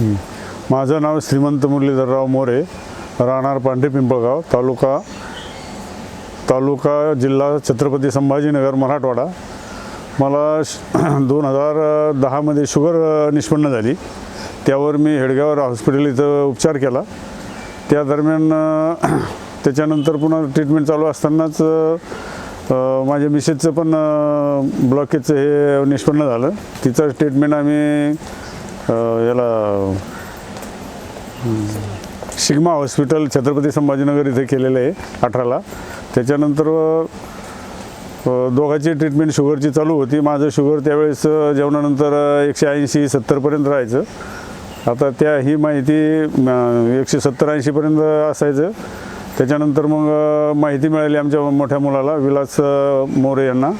माझं नाव श्रीमंत मुरलीधरराव मोरे राहणार पांढरे पिंपळगाव तालुका तालुका जिल्हा छत्रपती संभाजीनगर मराठवाडा. मला दोन हजार दहामध्ये शुगर निष्पन्न झाली. त्यावर मी हेडगावर हॉस्पिटल इथं उपचार केला. त्या दरम्यान त्याच्यानंतर पुन्हा ट्रीटमेंट चालू असतानाच माझ्या मिसेसचं पण ब्लॉकेजचं हे निष्पन्न झालं. तिचं ट्रीटमेंट आम्ही याला शिग्मा हॉस्पिटल छत्रपती संभाजीनगर इथे केलेलं आहे अठराला. त्याच्यानंतर दोघाची ट्रीटमेंट शुगरची चालू होती. माझं शुगर त्यावेळेस जेवणानंतर एकशे ऐंशी सत्तरपर्यंत राहायचं. आता त्या ही माहिती एकशे सत्तर ऐंशीपर्यंत असायचं. त्याच्यानंतर मग माहिती मिळाली आमच्या मोठ्या मुलाला विलास मोरे यांना.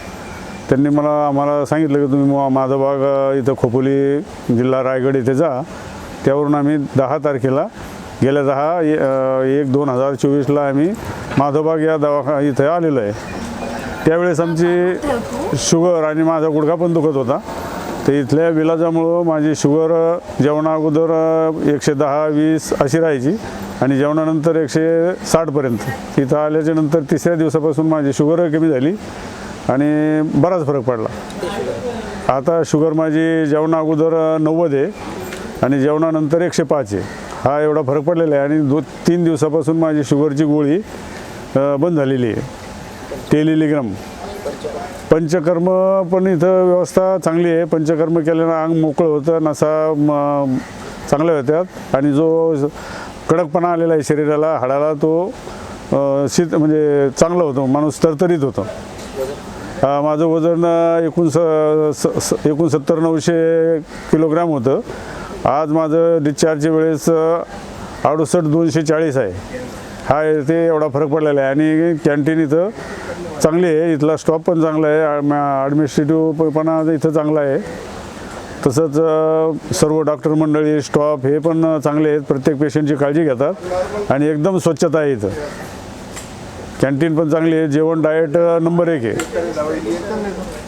त्यांनी मला आम्हाला सांगितलं की तुम्ही माझा बाग इथं खोपोली जिल्हा रायगड इथे जा. त्यावरून आम्ही दहा तारखेला गेल्या दहा ए- एक दोन हजार चोवीसला आम्ही माधोबाग या दवाखा इथे आलेलो आहे. त्यावेळेस आमची शुगर आणि माझा गुडघा पण दुखत होता. तर इथल्या विलाजामुळं माझी शुगर अ, जेवणा अगोदर एकशे दहा वीस अशी राहायची आणि जेवणानंतर एकशे साठपर्यंत तिथं आल्याच्यानंतर तिसऱ्या दिवसापासून माझी शुगर कमी झाली. आणि बराच फरक पडला. आता शुगर माझी जेवणा अगोदर नव्वद आहे आणि जेवणानंतर एकशे पाच आहे. हा एवढा फरक पडलेला आहे आणि दो तीन दिवसापासून माझी शुगरची गोळी बंद झालेली आहे. टेलिलिग्राम. पंचकर्म पण इथं व्यवस्था चांगली आहे. पंचकर्म केल्यानं अंग मोकळं होतं नसा म, चांगल्या होत्यात. आणि जो कडकपणा आलेला आहे शरीराला हाडाला तो शीत म्हणजे चांगलं होतं. माणूस तरतरीत होतं. माझं वजन एकूण स स- स एकोणसत्तर नऊशे किलोग्रॅम होतं. आज माझं डिस्चार्जच्या वेळेस अडुसष्ट दोनशे चाळीस आहे. हा ते एवढा फरक पडलेला आहे. आणि कॅन्टीन इथं चांगली आहे. इथला स्टॉप पण चांगला आहे. ॲडमिनिस्ट्रेटिव्ह पण इथं चांगला आहे. तसंच सर्व डॉक्टर मंडळी स्टॉप हे पण चांगले आहेत. प्रत्येक पेशंटची काळजी घेतात. आणि एकदम स्वच्छता आहे इथं. कॅन्टीन पण चांगली आहे जेवण डाएट नंबर एक आहे.